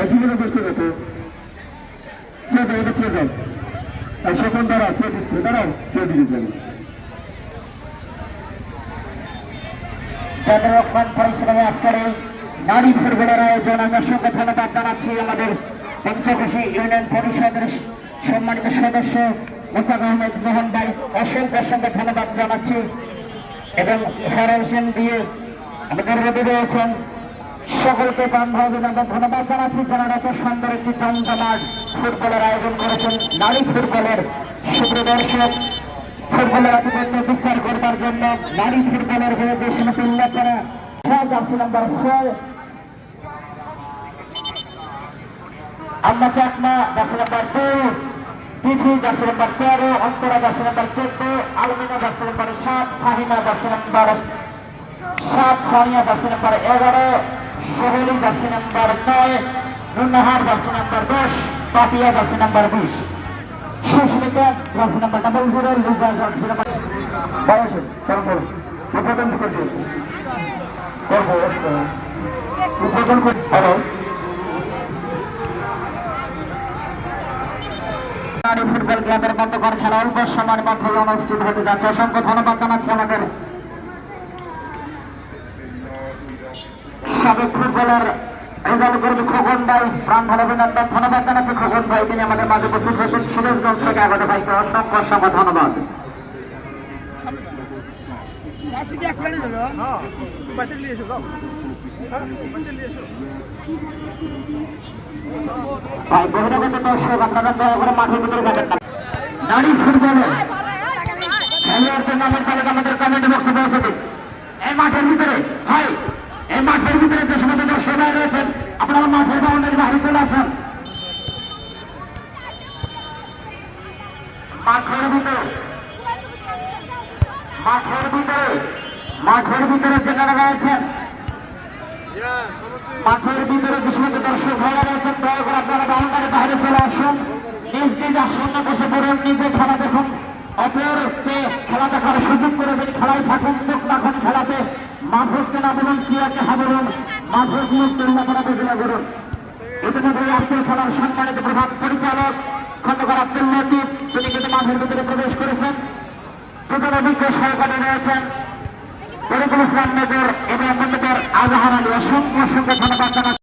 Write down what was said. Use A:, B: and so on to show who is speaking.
A: অসুবিধা করতে হতো কে যাও এটা যাও আর সকল কে দিচ্ছে? দাঁড়াও, কে দিকে যাবে
B: জনরক্ষণ পরিশ্রমে আজকের নারী ফুটবলের আয়োজন আমি অসংখ্য ধন্যবাদ জানাচ্ছি আমাদের পঞ্চকোশী ইউনিয়ন পরিষদের সম্মানিত সদস্য মোস্তাক আহমেদ মোহন ভাই, অসংখ্য অসংখ্য ধন্যবাদ জানাচ্ছি। এবং ফেডারেশন দিয়ে আমাদের রেডি রয়েছেন সকলকে বান্ধব এবং ধন্যবাদ জানাচ্ছি। এত সুন্দর একটি জমজমাট ফুটবলের আয়োজন করেছেন নারী ফুটবলের সুপ্রদর্শক। ফুটবলের আধিপত্য বিচার করবার জন্য নারী ফুটবলের হয়ে যে সমস্ত উল্লেখ করা, ছয় চাকমা তেরো। অন্তরা চোদ্দ। আলমিনা সাত। ফাহিমা, জার্সি নাম্বার সাত। এগারো। সোহেলি জার্সি নাম্বার নয় নুনাহার জার্সি নাম্বার দশ, পাপিয়া জার্সি বিশ। সুস্মিতা ডাবল জিরো
A: বয়সে
B: ফুটবল ক্লাবের মধ্যকার খেলা অল্প সময়ের মধ্যে অনুষ্ঠিত হতে যাচ্ছে। অসংখ্য ধন্যবাদ জানাচ্ছি আমাদের। সাবেক ফুটবলার রেজাল্ট কর্মী খোকন ভাই প্রাণ ভালো অভিনন্দন ধন্যবাদ জানাচ্ছি। খোকন ভাই তিনি আমাদের মাঝে উপস্থিত হয়েছেন। সিরাজগঞ্জ থেকে আগত ভাইকে অসংখ্য অসংখ্য ধন্যবাদ।
C: হ্যাঁ হ্যাঁ বাড়িতে নিয়ে এসো।
B: ভাই বহিরাগত দর্শক আপনারা দয়া করে মাঠের ভিতরে যাবেন না। নারী ফুটবলে খেলোয়াড়দের নামের তালিকা আমাদের কমেন্ট বক্সে পৌঁছে দিন। এই মাঠের ভিতরে ভাই এই মাঠের ভিতরে যে সমস্ত দর্শক ভাই রয়েছেন মাঠের বাউন্ডারি বাহিরে চলে আসুন। মাঠের ভিতরে মাঠের ভিতরে মাঠের ভিতরে যেখানে রয়েছেন, মাঠের ভিতরে সমস্ত দর্শক ভাইরা রয়েছেন, দয়া করে আপনারা বাউন্ডারি বাইরে চলে আসুন। নিজ নিজ আসনে বসে পড়ুন, নিজে খেলা দেখুন। অপরকে খেলা দেখার সুযোগ করে দিন খেলায় থাকুন, চোখ রাখুন খেলাতে। মাঠকে না বলুন ক্রিয়াকে হা বলুন। মাঠক মুক্ত করা ঘোষণা করুন। ইতিমধ্যে আজকের খেলার সম্মানিত প্রধান পরিচালক, খন্দকার আব্দুল লতিফ, তিনি কিন্তু মাঠের ভিতরে প্রবেশ করেছেন। প্রধান অভিজ্ঞ সহকারী রয়েছেন তরিকুল ইসলাম নগর এবং আজহার আলী অসংখ্য অসংখ্য ধন্যবাদ জানাচ্ছি।